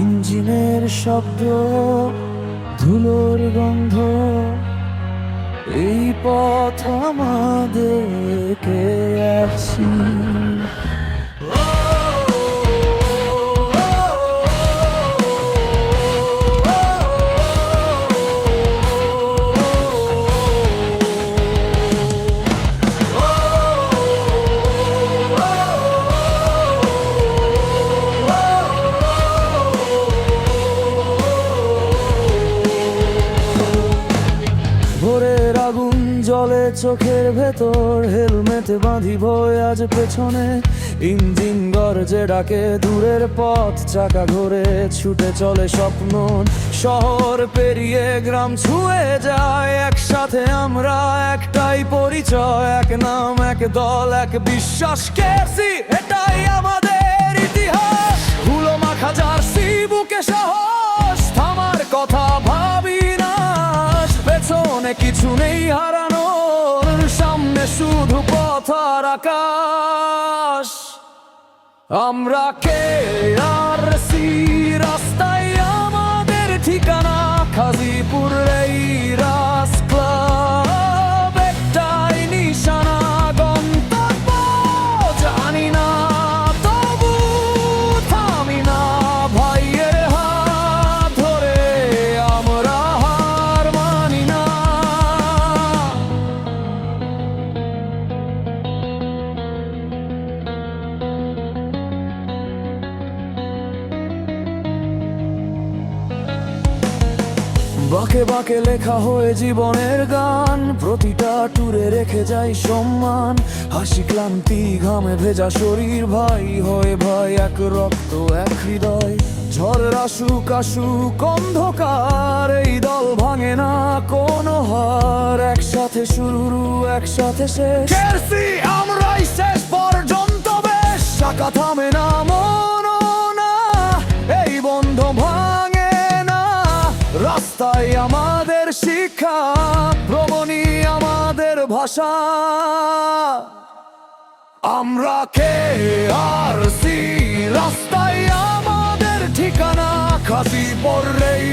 ইঞ্জিনের শব্দ ধুলোর গন্ধ এই পথ আমাদেরকে আছি। ভোরের আগুন জলে চোখের ভেতর হেলমেট বাঁধিব আজ পেছনে। ইঞ্জিন গর্জে ডাকে দূরের পথ, চাকা ঘোরে ছুটে চলে স্বপ্ন। শহর পেরিয়ে গ্রাম ছুঁয়ে যায়, একসাথে আমরা একটাই পরিচয়, এক নাম, এক দল, এক বিশ্বাস। কেসি এটাই আমাদের ইতিহাস। ধুলো মাখা জার্সি, বুকে সাহস আকাশ। আমরা কে আর সি রাস্তায় আমাদের ঠিকানা? খাজিপুর এই বাঁকে বাঁকে লেখা হয়ে জীবনের গান। প্রতিটা টুরে রেখে যাই সম্মান। হাসি ক্লান্তি ঘামে ভেজা শরীর ভাই। হয়ে ভাই এক রক্ত, এক হৃদয়। ঝড় আসুক আসুক অন্ধকার। এই দল ভাঙে না কোনো হার। একসাথে শুরু একসাথে শেষ। আমরাই শেষ পর্যন্ত বেশ। চাকা থামে না মনো না। এই বন্ধ না রাস্তায় আমাদের শিক্ষা ভ্রমণী আমাদের ভাষা। আমরা কে আর সি, রাস্তায় আমাদের ঠিকানা খাসি পড়লেই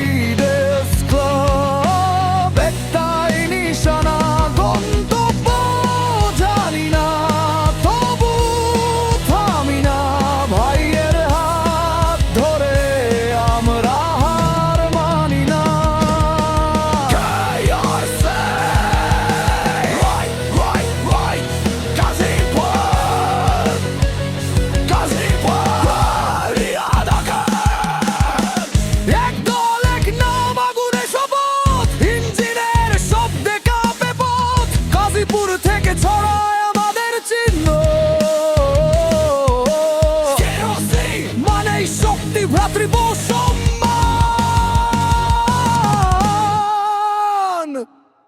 শক্তি ভ্রাতৃপ সম্মান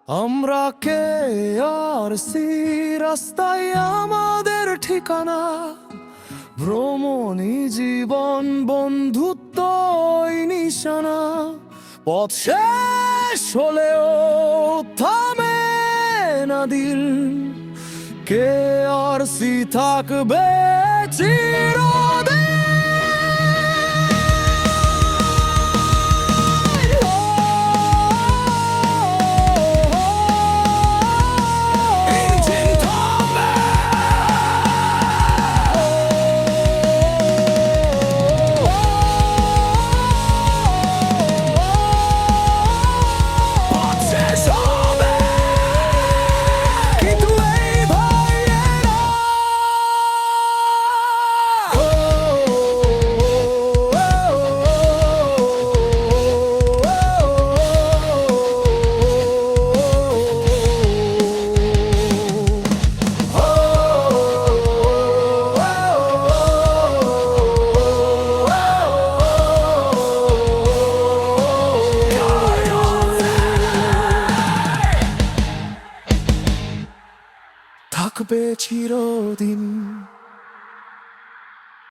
আমরা কে আর সি রাস্তায় আমাদের ঠিকানা ভ্রমণী জীবন বন্ধুত্ব নিশানা পথ শেষ হলেও থামে না দিল কে আর সি থাকবে কিন্তু থাকবে চিরদিন